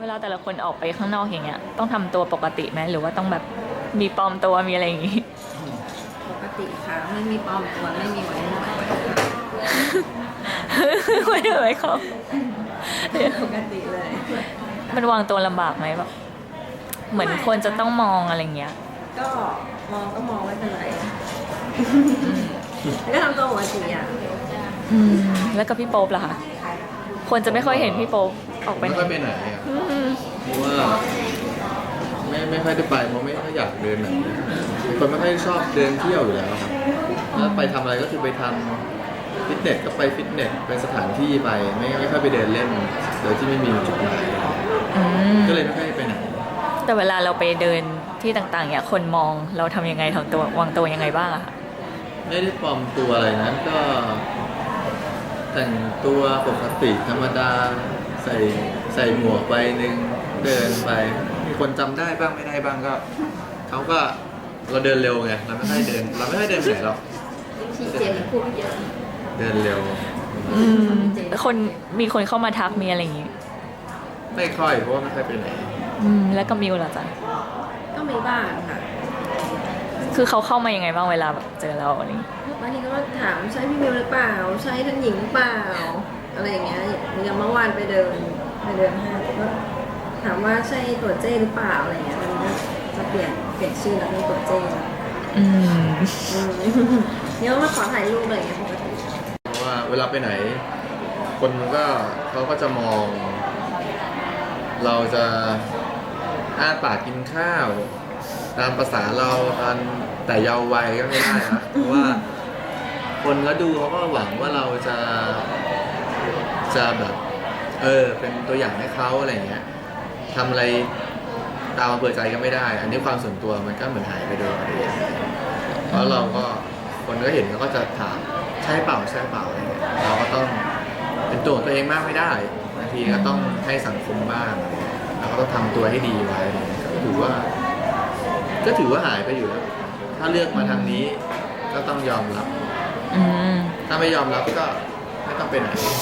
เวลาแต่ละคนออกไปข้างนอกอย่างเงี้ย ต้องทำตัวปกติไหมหรือว่าต้องแบบมีปลอมตัวมีอะไรอย่างงี้ ปกติค่ะไม่มีปลอมตัวไม่มีไว้หนวดค่ะไม่ได้ไหมเขาปกติเลย มันวางตัวลำบากไหมแบบเหมือนคนจะต้องมองอะไรเงี้ย ก็มองก็มองไม่เป็นไรก็ทำตัวปกติอะ อืมแล้วก็พี่โป๊ปล่ะคะคนจะไม่ค่อยเห็นพี่โป๊ป ออกไปไม่ไหนค่อยไปไหนอะอืมเพราะว่าไม่ไม่ค่อยได้ไปเพราะไม่ค่อยอยากเดินไหนเป็นคนไม่ค่อยชอบเดินเที่ยวอยู่แล้วครับแล้วไปทำอะไรก็คือไปทำฟิตเนสก็ไปฟิตเนสเป็นสถานที่ไปไม่ไม่ค่อยไปเดินเล่นโดยที่ไม่มีจุดหมายอืมก็เลยไม่ค่อยไปไหน แต่เวลาเราไปเดินที่ต่างๆเนี่ยคนมองเราทำยังไงทำตัววางตัวยังไงบ้างอะคะไม่ได้ปลอมตัวอะไรนะก็ แต่งตัวปกติธรรมดา ใส่ใส่หมวกไปหนึ่งเดินไป มีคนจำได้บ้างไม่ได้บ้างก็เขาก็เราเดินเร็วไงเราไม่ค่อยเดิน เราไม่ค่อยเดินไหนหรอกพี่เจมส์พูดเยอะเดินเร็ว อืมคนมีคนเข้ามาทักมีอะไรอย่างงี้ไม่ค่อยเพราะว่าไม่ค่อยไปไหนอืมแล้วก็มิวล่ะจ๊ะก็มีบ้างค่ะคือเขาเข้ามายังไงบ้างเวลาแบบเจอเราอะไรอย่างงี้บางทีก็ถามใช่พี่มิวหรือเปล่า ใช่ท่านหญิงหรือเปล่า อะไรอย่างเงี้ยอย่างเมื่อวานไปเดินไปเดินห้างก็ถามว่าใช่ตัวเจ้หรือเปล่าอะไรเงี้ยตอนนี้ก็จะเปลี่ยนเปลี่ยนชื่อแล้วเป็นตัวเจ้แล้วอืมอืมเดี๋ยวมาขอถ่ายรูปอะไรอย่างเงี้ยปกติเพราะว่าเวลาไปไหนคนมันก็เขาก็จะมอง เราจะอ้าปากกินข้าว ตามภาษาเราตอนแต่เยาว์วัยก็ไม่ได้นะเพราะว่าคนก็ดูเขาก็หวังว่าเราจะ จะแบบเออเป็นตัวอย่างให้เขาอะไรเงี้ยทำอะไรตามอำเภอใจก็ไม่ได้ อันนี้ความส่วนตัวมันก็เหมือนหายไปโดยปริยายเพราะเราก็คนก็เห็นเขาก็จะถามใช่เปล่าใช่เปล่าอะไรเงี้ยเราก็ต้องเป็นตัวของตัวเองมากไม่ได้บางทีก็ต้องให้สังคมบ้างอะไรเงี้ยเราก็ต้องทำตัวให้ดีไว้อะไรเงี้ยก็ถือว่า ก็ถือว่าหายไปอยู่แล้วถ้าเลือกมาทางนี้ก็ต้องยอมรับ อืม ถ้าไม่ยอมรับก็ไม่ต้องไปไหนครับ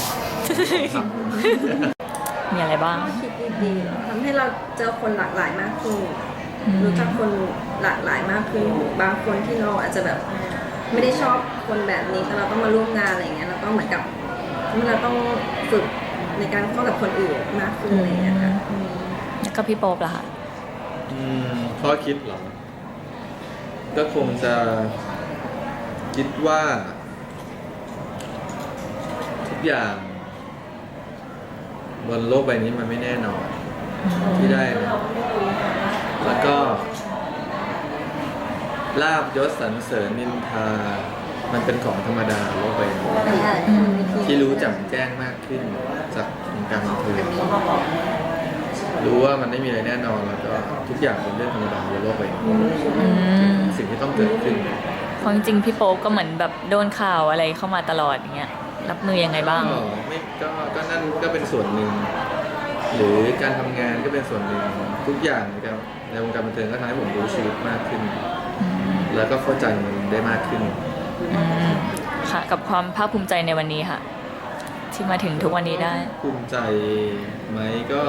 มีอะไรบ้างก็คิดดีๆทำให้เราเจอคนหลากหลายมากขึ้นอืม รู้จักคนหลากหลายมากขึ้นบางคนที่เราอาจจะแบบไม่ได้ชอบคนแบบนี้แต่เราต้องมาร่วมงานอะไรอย่างเงี้ยเราก็เหมือนกับเราต้องฝึกในการเข้ากับคนอื่นมากขึ้นอะไรอย่างเงี้ยค่ะอืม แล้วก็พี่โป๊ปล่ะคะอืมข้อคิดเหรอ ก็คงจะคิดว่า ทุกอย่าง บนโลกใบนี้มันไม่แน่นอน ที่ได้นะแล้วก็ ลาบยศสรรเสริญนินทา มันเป็นของธรรมดาโลกใบนี้ที่รู้จักแจ้งมากขึ้นจากวงการบันเทิงรู้ว่ามันไม่มีอะไรแน่นอนแล้วก็ทุกอย่างเป็นเรื่องธรรมดาบนโลกใบนี้อืมสิ่งที่ต้องเกิดขึ้น เพราะจริงๆพี่โป๊ปก็เหมือนแบบโดนข่าวอะไรเข้ามาตลอดอย่างเงี้ย รับมือยังไงบ้างก็ไม่ก็ก็นั่นก็เป็นส่วนหนึ่ง หรือการทำงานก็เป็นส่วนหนึ่งทุกอย่างในการในวงการบันเทิงก็ทำให้ผมรู้ชีวิตมากขึ้นอืมแล้วก็เข้าใจมันได้มากขึ้น อืมค่ะ กับความภาคภูมิใจในวันนี้ค่ะ ที่มาถึงทุกวันนี้ได้ ภูมิใจไหมก็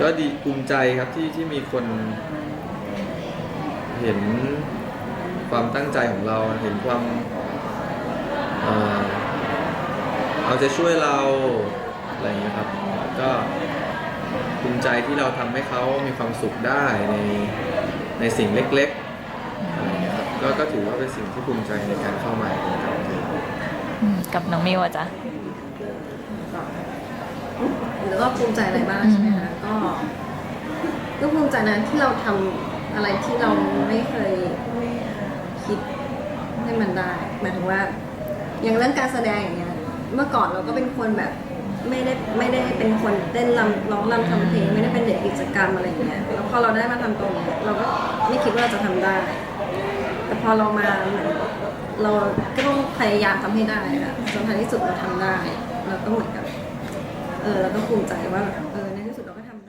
ก็ดีภูมิใจครับที่ที่มีคน เห็นความตั้งใจของเราเห็นความเอ่อ เอาใจช่วยเราอะไรอย่างเงี้ยครับ ก็ภูมิใจที่เราทำให้เขามีความสุขได้ในในสิ่งเล็กๆอะไรอย่างเงี้ยครับก็ก็ถือว่าเป็นสิ่งที่ภูมิใจในการเข้ามาในวงการบันเทิงอืมกับน้องมิวอะจ๊ะหรือว่าภูมิใจอะไรบ้างใช่ไหมคะก็ก็ภูมิใจนะที่เราทำอะไรที่เราไม่เคยคิดให้มันได้หมายถึงว่า อย่างเรื่องการแสดงอย่างเงี้ย เมื่อก่อนเราก็เป็นคนแบบไม่ได้ไม่ได้เป็นคนเต้นรำร้องรำทำเพลงไม่ได้เป็นเด็กกิจกรรมอะไรอย่างเงี้ยแล้วพอเราได้มาทำตรงนี้เราก็ไม่คิดว่าเราจะทำได้ แต่พอเรามาเหมือนเราก็ต้องพยายามทำให้ได้ค่ะจนท้ายที่สุดเราทำได้เราก็เหมือนกับ เออเราก็ภูมิใจว่า เออในที่สุดเราก็ทำ